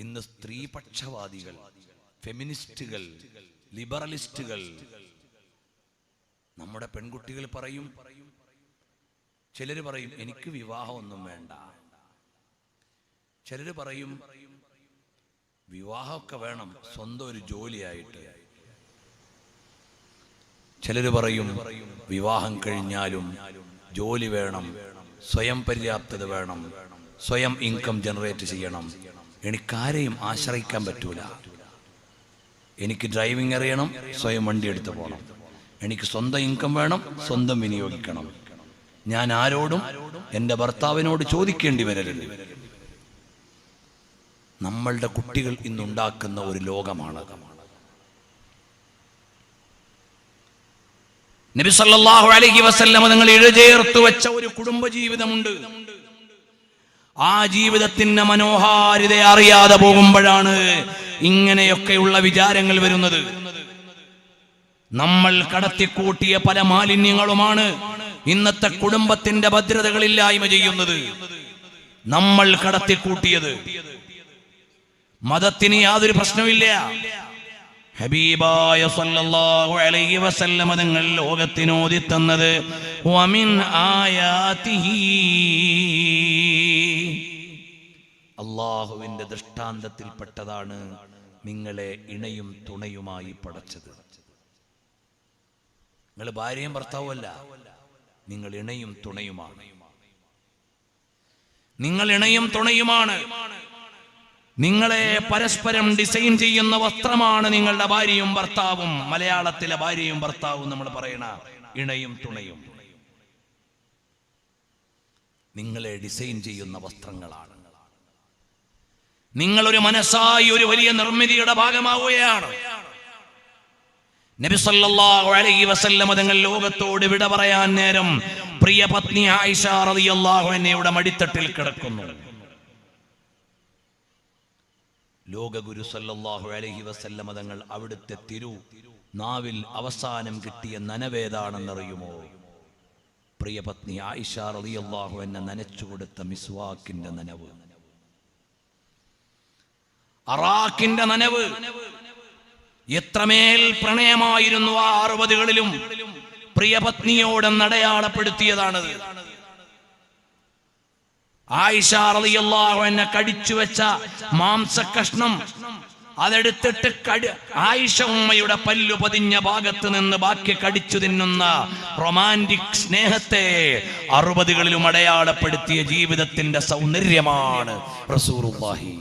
ഇന്ന് സ്ത്രീപക്ഷവാദികൾ ഫെമിനിസ്റ്റുകൾ ലിബറലിസ്റ്റുകൾ നമ്മുടെ പെൺകുട്ടികൾ പറയും ചിലർ പറയും എനിക്ക് വിവാഹമൊന്നും വേണ്ട. ചിലർ പറയും വിവാഹമൊക്കെ വേണം സ്വന്തം ഒരു ജോലിയായിട്ട്. ചിലർ പറയും വിവാഹം കഴിഞ്ഞാലും ജോലി വേണം സ്വയം പര്യാപ്തത വേണം സ്വയം ഇൻകം ജനറേറ്റ് ചെയ്യണം. എനിക്കാരെയും ആശ്രയിക്കാൻ പറ്റൂല. എനിക്ക് ഡ്രൈവിംഗ് അറിയണം സ്വയം വണ്ടി എടുത്ത് പോകണം. എനിക്ക് സ്വന്തം ഇൻകം വേണം സ്വന്തം വിനിയോഗിക്കണം. ഞാൻ ആരോടും എന്റെ ഭർത്താവിനോട് ചോദിക്കേണ്ടി വരരുത്. നമ്മളുടെ കുട്ടികൾ ഇന്നുണ്ടാക്കുന്ന ഒരു ലോകമാണ്. നബി സല്ലല്ലാഹു അലൈഹി വസല്ലമ നിങ്ങൾ ഇഴചേർത്ത് വെച്ച ഒരു കുടുംബ ജീവിതമുണ്ട് ആ ജീവിതത്തിന്റെ മനോഹാരിത അറിയാതെ പോകുമ്പോഴാണ് ഇങ്ങനെയൊക്കെയുള്ള വിചാരങ്ങൾ വരുന്നത്. നമ്മൾ കടത്തിക്കൂട്ടിയ പല മാലിന്യങ്ങളുമാണ് ഇന്നത്തെ കുടുംബത്തിന്റെ ഭദ്രതകളില്ലായ്മ ചെയ്യുന്നത്. നമ്മൾ കടത്തിക്കൂട്ടിയത്. മതത്തിന് യാതൊരു പ്രശ്നമില്ല ഹബീബായ സല്ലല്ലാഹു അലൈഹി വസല്ലമ തങ്ങൾ ലോകത്തിനോദി തന്നത് വമിൻ ആയാതിഹി അള്ളാഹുവിന്റെ ദൃഷ്ടാന്തത്തിൽപ്പെട്ടതാണ് നിങ്ങളെ ഇണയും തുണയുമായി പടച്ചത്. നിങ്ങൾ ഭാര്യയും ഭർത്താവുമല്ല നിങ്ങൾ ഇണയും തുണയുമാണ്. നിങ്ങൾ ഇണയും തുണയുമാണ്. നിങ്ങളെ പരസ്പരം ഡിസൈൻ ചെയ്യുന്ന വസ്ത്രമാണ് നിങ്ങളുടെ ഭാര്യയും ഭർത്താവും മലയാളത്തിലെ ഭാര്യയും ഭർത്താവും നമ്മൾ പറയണ ഇണയും തുണയും. നിങ്ങളെ ഡിസൈൻ ചെയ്യുന്ന വസ്ത്രങ്ങളാണ്. നിങ്ങളൊരു മനസ്സായി ഒരു വലിയ നിർമ്മിതിയുടെ ഭാഗമാവുകയാണ്. നബി സല്ലല്ലാഹു അലൈഹി വസല്ലമ തങ്ങൾ ലോകത്തോട് വിട പറയാൻ നേരം പ്രിയ പത്നി ആയിഷ റളിയല്ലാഹു അൻഹയുടെ മടിത്തട്ടിൽ കിടക്കുന്നു. ലോകഗുരു സല്ലല്ലാഹു അലൈഹി വസല്ലമ തങ്ങൾ അവിടുത്തെ തിരു നാവിൽ അവസാനം കിട്ടിയ നനവേതാണെന്നറിയുമോ? പ്രിയ പത്നി ആയിഷ റളിയല്ലാഹു കൊടുത്ത മിസ്വാക്കിന്റെ നനവ്. അറാഖിന്റെ നനവ്. എത്രമേൽ പ്രണയമായിരുന്നു ആ അറുപതുകളിലും പ്രിയപത്നിയോട് നടയാളപ്പെടുത്തിയതാണത്. ആയിഷ റളിയല്ലാഹു എന്നെ കടിച്ചു വെച്ച മാംസകഷ്ണം അതെടുത്തിട്ട് കടി ആയിഷ ഉമ്മയുടെ പല്ലു പതിഞ്ഞ ഭാഗത്ത് നിന്ന് ബാക്കി കടിച്ചു തിന്നുന്ന റൊമാന്റിക് സ്നേഹത്തെ അറുപതുകളിലും അടയാളപ്പെടുത്തിയ ജീവിതത്തിന്റെ സൗന്ദര്യമാണ് റസൂറുല്ലാഹി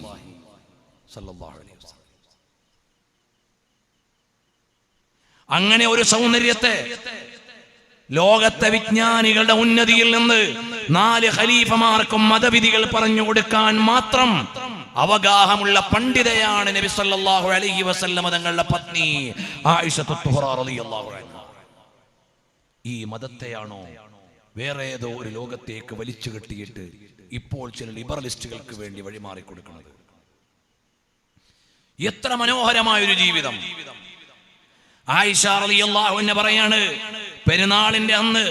അലൈഹി അങ്ങനെ ഒരു സൗന്ദര്യത്തെ ലോകത്തെ വിജ്ഞാനികളുടെ ഉന്നതിയിൽ നിന്ന് നാല് ഖലീഫമാർക്കും മതവിധികൾ പറഞ്ഞു കൊടുക്കാൻ മാത്രം അവഗാഹമുള്ള പണ്ഡിതയാണ് നബി സല്ലല്ലാഹു അലൈഹി വസല്ലമ തങ്ങളുടെ പത്നി ഈ മതത്തെയാണോ വേറെ ഏതോ ഒരു ലോകത്തേക്ക് വലിച്ചു കെട്ടിയിട്ട് ഇപ്പോൾ ചില ലിബറലിസ്റ്റുകൾക്ക് വേണ്ടി വഴിമാറി കൊടുക്കുന്നത്? എത്ര മനോഹരമായ ഒരു ജീവിതം. ആയിഷ റളിയല്ലാഹു അൻഹ പറയാണ് പെരുന്നാളിന്റെ അന്ന്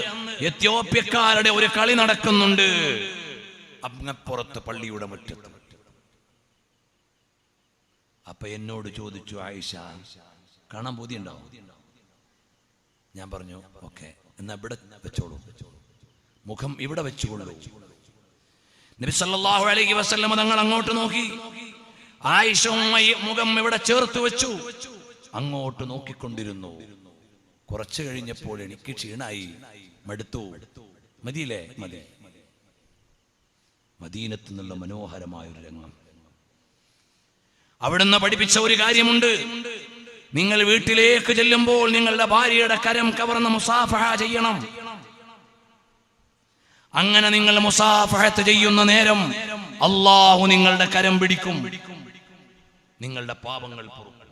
എത്യോപ്യക്കാരുടെ ഒരു കളി നടക്കുന്നുണ്ട്. അങ്ങപ്പുറത്ത് പള്ളിയുടെ മുറ്റത്ത്. അപ്പൊ എന്നോട് ചോദിച്ചു ആയിഷ കാണാൻ ബോധ്യമുണ്ടാവും ഞാൻ പറഞ്ഞു ഓക്കെ എന്നാ ഇവിടെ വെച്ചോളൂ. മുഖം ഇവിടെ വെച്ചുകൊള്ളൂ. നബി സല്ലല്ലാഹു അലൈഹി വസല്ലമ തങ്ങൾ അങ്ങോട്ട് നോക്കി. ആയിഷ മുഖം ഇവിടെ ചേർത്ത് വെച്ചു. അങ്ങോട്ട് നോക്കിക്കൊണ്ടിരുന്നു. കുറച്ചു കഴിഞ്ഞപ്പോൾ എനിക്ക് ക്ഷീണായി. മടുത്തു. മതിയില്ലേ? മതി. മദീനത്തു നിന്നുള്ള മനോഹരമായ ഒരു രംഗം. അവിടുന്ന് പഠിപ്പിച്ച ഒരു കാര്യമുണ്ട്. നിങ്ങൾ വീട്ടിലേക്ക് ചെല്ലുമ്പോൾ നിങ്ങളുടെ ഭാര്യയുടെ കരം കവർന്ന് മുസാഫഹ ചെയ്യണം. അങ്ങനെ നിങ്ങൾ മുസാഫഹത്ത് ചെയ്യുന്ന നേരം അള്ളാഹു നിങ്ങളുടെ കരം പിടിക്കും. നിങ്ങളുടെ പാപങ്ങൾ പൊറുക്കും.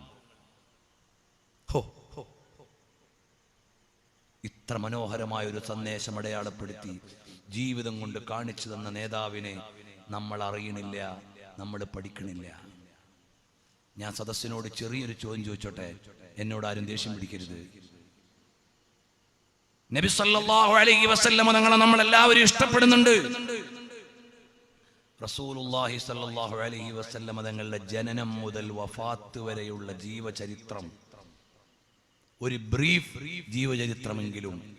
ഇത്ര മനോഹരമായ ഒരു സന്ദേശം അടയാളപ്പെടുത്തി ജീവിതം കൊണ്ട് കാണിച്ചു തന്ന നേതാവിനെ നമ്മൾ അറിയണില്ല നമ്മൾ പഠിക്കണില്ല. ഞാൻ സദസ്സിനോട് ചെറിയൊരു ചോദ്യം ചോദിച്ചോട്ടെ? എന്നോട് ആരും ദേഷ്യം പിടിക്കരുത്. നബി സല്ലല്ലാഹു അലൈഹി വസല്ലമ തങ്ങളെ നമ്മൾ എല്ലാവരും ഇഷ്ടപ്പെടുന്നുണ്ട്. റസൂലുള്ളാഹി സല്ലല്ലാഹു അലൈഹി വസല്ലമ തങ്ങളുടെ ജനനം മുതൽ വഫാത്ത് വരെയുള്ള ജീവചരിത്രം. ഒരു ബ്രീഫ് ജീവചരിത്രമെങ്കിലും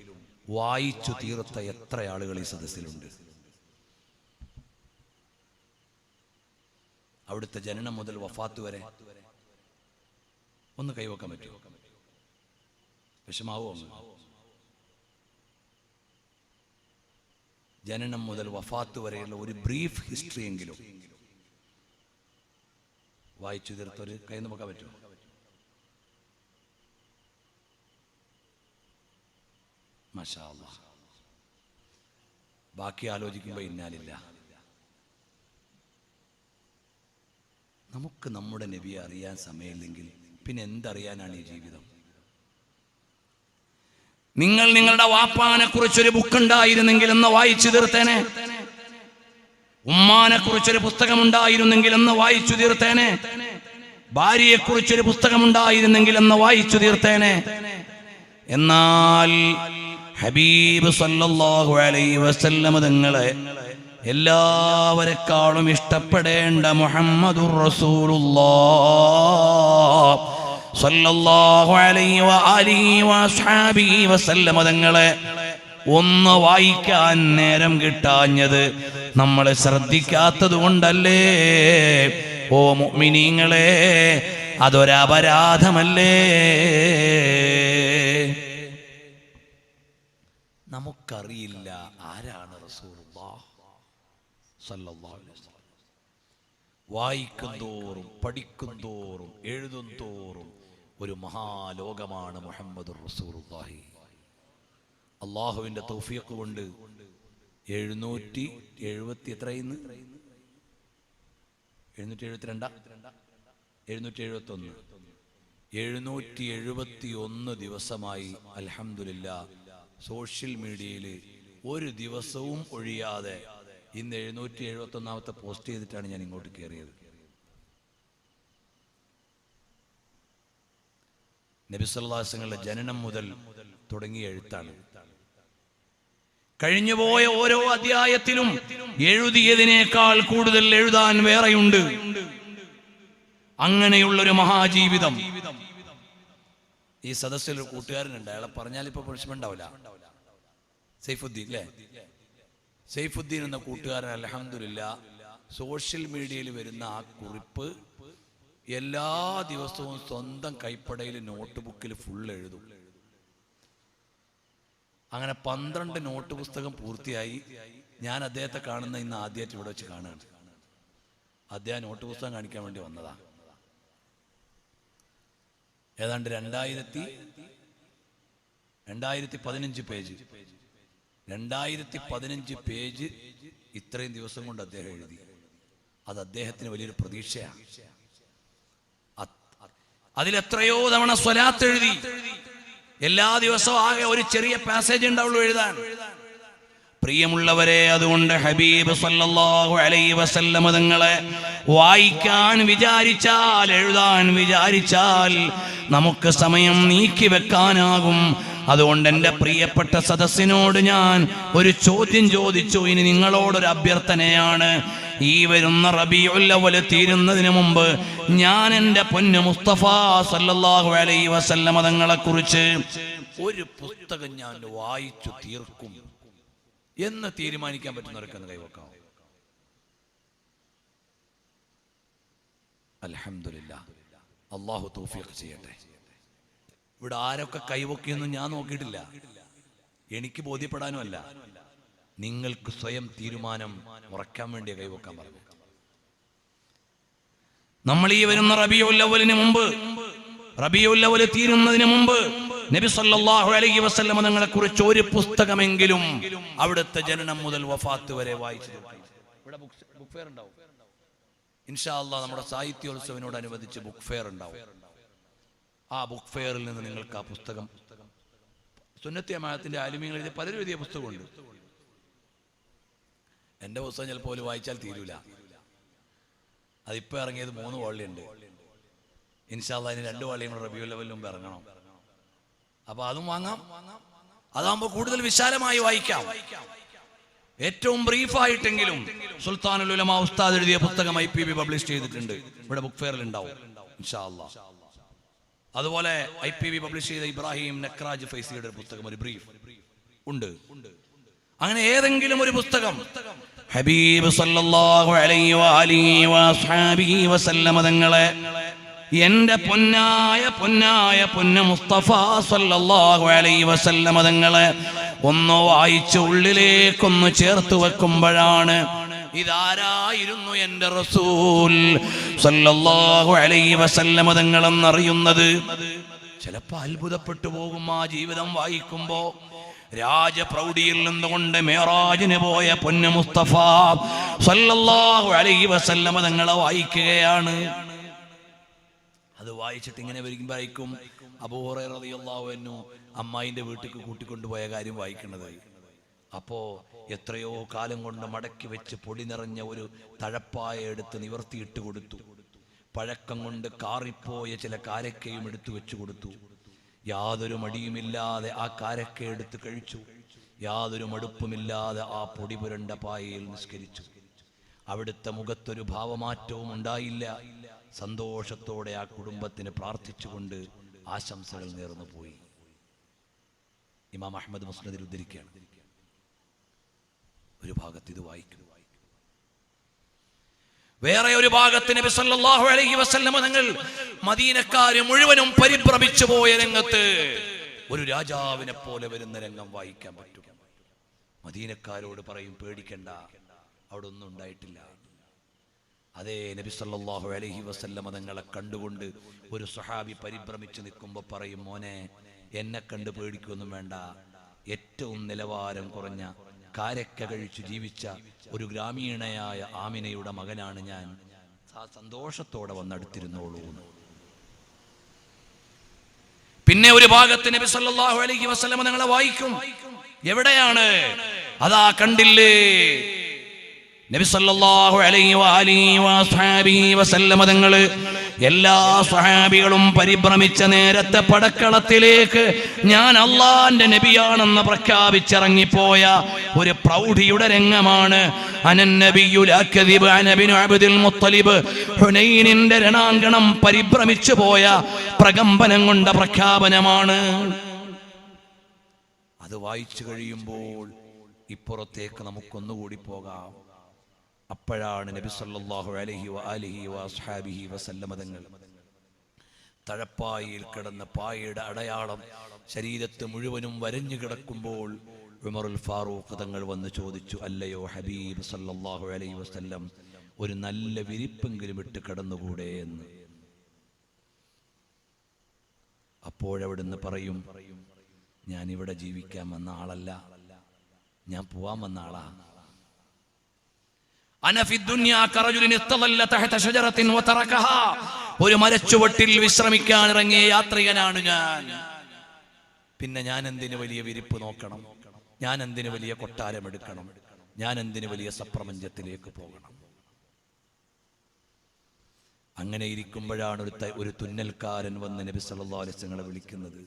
വായിച്ചു തീർത്ത എത്ര ആളുകൾ ഈ സദസ്സിലുണ്ട്? അവിടുത്തെ ജനനം മുതൽ വഫാത്ത് വരെ ഒന്ന് കൈവക്കാൻ പറ്റുമോ? വിഷമാവോ ജനനം മുതൽ വഫാത്ത് വരെയുള്ള ഒരു ബ്രീഫ് ഹിസ്റ്ററി എങ്കിലും വായിച്ചു തീർത്തൊരു കൈ നോക്കാൻ പറ്റുമോ? മാഷാ. ബാക്കി ആലോചിക്കുമ്പോൾ ഇന്നാലില്ല. നമുക്ക് നമ്മുടെ നബിയെ അറിയാൻ സമയമില്ലെങ്കിൽ പിന്നെ എന്തറിയാനാണ് ഈ ജീവിതം? നിങ്ങൾ നിങ്ങളുടെ വാപ്പാനെ കുറിച്ചൊരു ബുക്ക് ഉണ്ടായിരുന്നെങ്കിൽ എന്ന് വായിച്ചു തീർത്തേനെ. ഉമ്മാനെ കുറിച്ചൊരു പുസ്തകം ഉണ്ടായിരുന്നെങ്കിൽ എന്ന് വായിച്ചു തീർത്തേനെ. ഭാര്യയെ കുറിച്ചൊരു പുസ്തകം ഉണ്ടായിരുന്നെങ്കിൽ എന്ന് വായിച്ചു തീർത്തേനെ. എന്നാൽ ഹബീബ് സല്ലല്ലാഹു അലൈഹി വസല്ലമ തങ്ങളെ എല്ലാവരെക്കാളും ഇഷ്ടപ്പെടേണ്ട മുഹമ്മദുർ റസൂലുള്ളാഹ് തങ്ങളെ ഒന്ന് വായിക്കാൻ നേരം കിട്ടാഞ്ഞത് നമ്മളെ ശ്രദ്ധിക്കാത്തത് കൊണ്ടല്ലേ? ഓ മുഅ്മിനീങ്ങളെ അതൊരപരാധമല്ലേ നമുക്കറിയില്ല ആരാണ് വായിക്കും തോറും പഠിക്കും തോറും എഴുതും തോറും ഒരു മഹാലോകമാണ് മുഹമ്മദ് റസൂലുള്ളാഹി. അള്ളാഹുവിന്റെ തൗഫീഖ് കൊണ്ട് എഴുന്നൂറ്റി എഴുപത്തി എത്രയിന്ന് എഴുന്നൂറ്റി എഴുപത്തിരണ്ടാ എഴുന്നൂറ്റി എഴുപത്തി ഒന്ന് എഴുന്നൂറ്റി എഴുപത്തി ഒന്ന് ദിവസമായി അലഹമില്ല സോഷ്യൽ മീഡിയയിൽ ഒരു ദിവസവും ഒഴിയാതെ ഇന്ന് എഴുന്നൂറ്റി എഴുപത്തി ഒന്നാമത്തെ പോസ്റ്റ് ചെയ്തിട്ടാണ് ഞാൻ ഇങ്ങോട്ട് കയറിയത്. നബിസ്വല്ലാസങ്ങളുടെ ജനനം മുതൽ തുടങ്ങിയ എഴുത്താണ്. കഴിഞ്ഞുപോയ ഓരോ അധ്യായത്തിലും എഴുതിയതിനേക്കാൾ കൂടുതൽ എഴുതാൻ വേറെയുണ്ട്. അങ്ങനെയുള്ളൊരു മഹാജീവിതം. ഈ സദസ്സിൽ ഒരു കൂട്ടുകാരനുണ്ട്. അയാളെ പറഞ്ഞാൽ ഇപ്പൊ പ്രശ്നമുണ്ടാവില്ല സൈഫുദ്ദീൻ അല്ലേ സൈഫുദ്ദീൻ എന്ന കൂട്ടുകാരൻ അലഹമില്ല സോഷ്യൽ മീഡിയയിൽ വരുന്ന ആ കുറിപ്പ് എല്ലാ ദിവസവും സ്വന്തം കൈപ്പടയിൽ നോട്ട് ബുക്കിൽ ഫുൾ എഴുതും. അങ്ങനെ പന്ത്രണ്ട് നോട്ട് പുസ്തകം പൂർത്തിയായി. ഞാൻ അദ്ദേഹത്തെ കാണുന്ന ഇന്ന് ആദ്യമായിട്ട് ഇവിടെ വെച്ച് കാണുകയാണ്. അദ്ദേഹം നോട്ട് പുസ്തകം കാണിക്കാൻ വേണ്ടി വന്നതാ. ഏതാണ്ട് രണ്ടായിരത്തി രണ്ടായിരത്തി പതിനഞ്ച് പേജ്. രണ്ടായിരത്തി പതിനഞ്ച് പേജ് ഇത്രയും ദിവസം കൊണ്ട് അദ്ദേഹം എഴുതി. അത് അദ്ദേഹത്തിന് വലിയൊരു പ്രതീക്ഷയാണ് അതിലെത്രയോ തവണ സ്വലാത്ത് എഴുതി. എല്ലാ ദിവസവും ആകെ ഒരു ചെറിയ പാസേജ് ഉണ്ടാവുള്ളൂ എഴുതാൻ. പ്രിയമുള്ളവരെ അതുകൊണ്ട് ഹബീബ് സല്ലല്ലാഹു അലൈഹി വസല്ലമ തങ്ങളെ വായിക്കാൻ വിചാരിച്ചാൽ എഴുതാൻ വിചാരിച്ചാൽ നമുക്ക് സമയം നീക്കി വെക്കാനാകും. അതുകൊണ്ട് എന്റെ പ്രിയപ്പെട്ട സദസ്സിനോട് ഞാൻ ഒരു ചോദ്യം ചോദിച്ചു. ഇനി നിങ്ങളോടൊരു അഭ്യർത്ഥനയാണ്. ഈ വരുന്ന റബിയുല്ലവൽ തീരുന്നതിന് മുമ്പ് ഞാൻ എന്റെ പൊന്നു മുസ്തഫ സല്ലാഹു അലൈ വസല്ലമ തങ്ങളെ കുറിച്ച് ഒരു പുസ്തകം ഞാൻ വായിച്ചു തീർക്കും എന്ന് തീരുമാനിക്കാൻ പറ്റുന്നവർക്കെന്ന് കൈവക്കാം. അലഹമില്ല അള്ളാഹു തൗഫീഖ് ചെയ്യട്ടെ. ഇവിടെ ആരൊക്കെ കൈവക്കിയൊന്നും ഞാൻ നോക്കിയിട്ടില്ല. എനിക്ക് ബോധ്യപ്പെടാനും അല്ല നിങ്ങൾക്ക് സ്വയം തീരുമാനം ഉറക്കാൻ വേണ്ടി കൈവക്കാൻ പറഞ്ഞു നമ്മൾ ഈ വരുന്ന റബിയുല്ലവലിന് മുമ്പ് റബിയുല്ലവൽ തീരുന്നതിന് മുമ്പ് നബി സല്ലല്ലാഹു അലൈഹി വസല്ലമ നിങ്ങളെ കുറിച്ച് ഒരു പുസ്തകമെങ്കിലും അവിടുത്തെ ജനനം മുതൽ വഫാത്ത് വരെ വായിച്ചു ഇവിടെ ബുക്ക് ഫെയർ ഉണ്ടാവും. ഇൻഷാ അല്ലാ നമ്മുടെ സാഹിത്യോത്സവനോടനുബന്ധിച്ച് ബുക്ക് ഫെയർ ഉണ്ടാവും. ആ ബുക്ക് ഫെയറിൽ നിന്ന് നിങ്ങൾക്ക് ആ പുസ്തകം സുന്നത്യമായത്തിന്റെ ആലുമ്യങ്ങൾ എഴുതിയ പലരും എഴുതിയ പുസ്തകമുണ്ട്. എന്റെ പുസ്തകം ചിലപ്പോൾ വായിച്ചാൽ തീരൂല. അതിപ്പോ ഇറങ്ങിയത് മൂന്ന് വള്ളിയുണ്ട്. ഇൻഷാല്ല അതിന് രണ്ട് വള്ളിയും കൂടെ റബിയു ലെവലിൽ മുമ്പ് ഇറങ്ങണം. അപ്പൊ അതും വാങ്ങാം. അതാകുമ്പോൾ കൂടുതൽ വിശാലമായി വായിക്കാം. ഏറ്റവും ബ്രീഫായിട്ടെങ്കിലും സുൽത്താനുൽ ഉലമ ഉസ്താദ് എഴുതിയ പുസ്തകം ഐ പി ബി പബ്ലിഷ് ചെയ്തിട്ടുണ്ട്. ഇവിടെ ബുക്ക് ഫെയറിൽ ഉണ്ടാവും അതുപോലെ ഐ പി ബി പബ്ലിഷ് ചെയ്ത ഇബ്രാഹിം നക്രാജ് ഫൈസിയുടെ പുസ്തകം ഒരു ബ്രീഫ് ഉണ്ട്. അങ്ങനെ ഏതെങ്കിലും ഒരു പുസ്തകം ഹബീബ് സല്ലല്ലാഹു അലൈഹി തങ്ങളെ എന്റെ പൊന്നായ പൊന്നായ പൊന്ന മുസ്തഫ സല്ലല്ലാഹു അലൈഹി വസല്ലമ തങ്ങളെ ഒന്ന് വായിച്ച് ഉള്ളിലേക്കൊന്ന് ചേർത്ത് വെക്കുമ്പോഴാണ് ഇതാരായിരുന്നു എന്റെ റസൂൽ? സല്ലല്ലാഹു അലൈഹി വസല്ലമ തങ്ങളെന്നറിയുന്നത്. ചിലപ്പോ അത്ഭുതപ്പെട്ടു പോകും ആ ജീവിതം വായിക്കുമ്പോ. രാജപ്രൗഢിയിൽ നിന്നുകൊണ്ട് മേറാജിന് പോയ പൊന്നു മുസ്തഫ സല്ലല്ലാഹു അലൈഹി വസല്ലമ തങ്ങളെ വായിക്കുകയാണ്. അത് വായിച്ചിട്ട് ഇങ്ങനെ വരുമ്പോഴേക്കും അബൂഹറു അമ്മായിന്റെ വീട്ടിലേക്ക് കൂട്ടിക്കൊണ്ടുപോയ കാര്യം വായിക്കുന്നത്. അപ്പോ എത്രയോ കാലം കൊണ്ട് മടക്കി വെച്ച് പൊടി നിറഞ്ഞ ഒരു തഴപ്പായ എടുത്ത് നിവർത്തിയിട്ട് കൊടുത്തു. പഴക്കം കൊണ്ട് കാറിപ്പോയ ചില കാരക്കയും എടുത്തു വെച്ചു കൊടുത്തു. യാതൊരു മടിയുമില്ലാതെ ആ കാരക്ക എടുത്ത് കഴിച്ചു. യാതൊരു മടുപ്പുമില്ലാതെ ആ പൊടി പുരണ്ട പായയിൽ നിസ്കരിച്ചു. അവിടുത്തെ മുഖത്തൊരു ഭാവമാറ്റവും ഉണ്ടായില്ല. സന്തോഷത്തോടെ ആ കുടുംബത്തിന് പ്രാർത്ഥിച്ചുകൊണ്ട് ആശംസകൾ നേർന്നു പോയി. ഇമാം അഹമ്മദ് മുസ്ലിദിൽ ഉദ്ധരിക്കുകയാണ്. ഒരു ഭാഗത്ത് ഇത് വായിക്കും. വേറെ ഒരു ഭാഗത്ത് നബി സല്ലല്ലാഹു അലൈഹി തങ്ങൾ മദീനക്കാര് മുഴുവനും പരിഭ്രമിച്ചു പോയ രംഗത്ത് ഒരു രാജാവിനെ പോലെ വരുന്ന രംഗം വായിക്കാൻ പറ്റും. മദീനക്കാരോട് പറയും പേടിക്കണ്ട അവിടെ ഒന്നും ഉണ്ടായിട്ടില്ല. അതേ നബി സല്ലല്ലാഹു അലൈഹി വസല്ലം തങ്ങളെ കണ്ടുകൊണ്ട് ഒരു സ്വഹാബി പരിഭ്രമിച്ച് നിൽക്കുമ്പോൾ പറയും മോനെ എന്നെ കണ്ട് പേടിക്കൊന്നും വേണ്ട. ഏറ്റവും നിലവാരം കുറഞ്ഞ കാരക്ക കഴിച്ചു ജീവിച്ച ഒരു ഗ്രാമീണയായ ആമിനയുടെ മകനാണ് ഞാൻ. സന്തോഷത്തോടെ വന്നടുത്തിരുന്നോളൂ. പിന്നെ ഒരു ഭാഗത്ത് നബി സല്ലല്ലാഹു അലൈഹി വസ്ലമ നിങ്ങളെ വായിക്കും. എവിടെയാണ്? അതാ കണ്ടില്ലേ? നബി സല്ലല്ലാഹു അലൈഹി വആലിഹി വഅസ്ഹാബിഹി വസല്ലമ തങ്ങൾ എല്ലാ സ്വഹാബികളും പരിഭ്രമിച്ച നേരത്തെ പടക്കളത്തിലേക്ക് ഞാൻ അള്ളാന്റെ നബിയാണെന്ന് പ്രഖ്യാപിച്ചിറങ്ങിപ്പോയ ഒരു പ്രൗഢിയുടെ രംഗമാണ്. ഹുനൈനിന്റെ രണാങ്കണം പരിഭ്രമിച്ചു പോയ പ്രകമ്പനം കൊണ്ട പ്രഖ്യാപനമാണ്. അത് വായിച്ചു കഴിയുമ്പോൾ ഇപ്പുറത്തേക്ക് നമുക്കൊന്നുകൂടി പോകാം. അപ്പോഴാണ് നബി സല്ലാഹു അലഹി വആലിഹി വഅസ്ഹാബിഹി വസല്ലമതങ്ങൾ തഴപ്പായിൽ കിടന്ന പായയുടെ അടയാളം ശരീരത്ത് മുഴുവനും വരഞ്ഞു കിടക്കുമ്പോൾ ഉമറുൽ ഫാറൂഖ് തങ്ങൾ വന്ന് ചോദിച്ചു അല്ലയോ ഹബീബ് സല്ലാഹു അലൈഹി വസ്ല്ലം ഒരു നല്ല വിരിപ്പെങ്കിലും ഇട്ട് കിടന്നുകൂടെ എന്ന്? അപ്പോഴവിടുന്ന് പറയും ഞാൻ ഇവിടെ ജീവിക്കാൻ വന്ന ആളല്ല ഞാൻ പോവാൻ വന്ന ആളാ. ഒരു മരച്ചുവട്ടിൽ വിശ്രമിക്കാൻ ഇറങ്ങിയ യാത്രികനാണ് ഞാൻ. പിന്നെ ഞാൻ എന്തിന് വലിയ വിരിപ്പ് നോക്കണം? ഞാൻ എന്തിന് വലിയ കൊട്ടാരം എടുക്കണം ഞാൻ എന്തിന് വലിയ സപ്രപഞ്ചത്തിലേക്ക് പോകണം? അങ്ങനെ ഇരിക്കുമ്പോഴാണ് ഒരു ഒരു തുന്നൽക്കാരൻ വന്ന് നബി അലൈഹി വസല്ലമയെ വിളിക്കുന്നത്.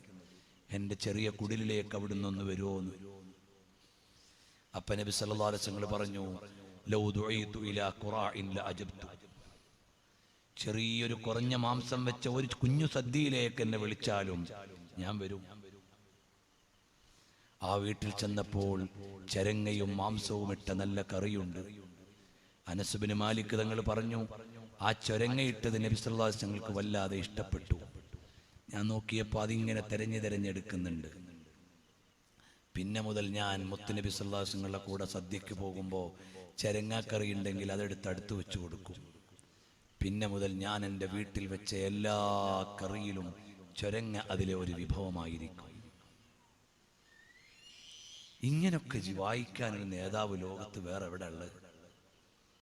എന്റെ ചെറിയ കുടിലിലേക്ക് അവിടുന്ന് ഒന്ന് വരുമോ എന്ന് അപ്പൊ നബി അലൈഹി വസല്ലം പറഞ്ഞു ചെറിയൊരു കുറഞ്ഞ മാംസം വെച്ച ഒരു കുഞ്ഞു സദ്യയിലേക്ക് എന്നെ വിളിച്ചാലും ഞാൻ വരും. ആ വീട്ടിൽ ചെന്നപ്പോൾ ചരങ്ങയും മാംസവും ഇട്ട നല്ല കറിയുണ്ട്. അനസുബിന് മാലിക് തങ്ങൾ പറഞ്ഞു ആ ചൊരങ്ങയിട്ടത് നബി സല്ലല്ലാഹു അലൈഹി വസല്ലം ഞങ്ങൾക്ക് വല്ലാതെ ഇഷ്ടപ്പെട്ടു. ഞാൻ നോക്കിയപ്പോൾ അതിങ്ങനെ തെരഞ്ഞു തെരഞ്ഞെടുക്കുന്നുണ്ട്. പിന്നെ മുതൽ ഞാൻ മുത്തുനബി സല്ലാസങ്ങളുടെ കൂടെ സദ്യക്ക് പോകുമ്പോൾ ചരങ്ങാക്കറി ഉണ്ടെങ്കിൽ അതെടുത്ത് അടുത്ത് വെച്ച് കൊടുക്കും. പിന്നെ മുതൽ ഞാൻ എന്റെ വീട്ടിൽ വെച്ച എല്ലാ കറിയിലും ചൊരങ്ങ അതിലെ ഒരു വിഭവമായിരിക്കും. ഇങ്ങനൊക്കെ വായിക്കാൻ വായിക്കാനൊരു നേതാവ് ലോകത്ത് വേറെ എവിടെ ഉള്ളത്?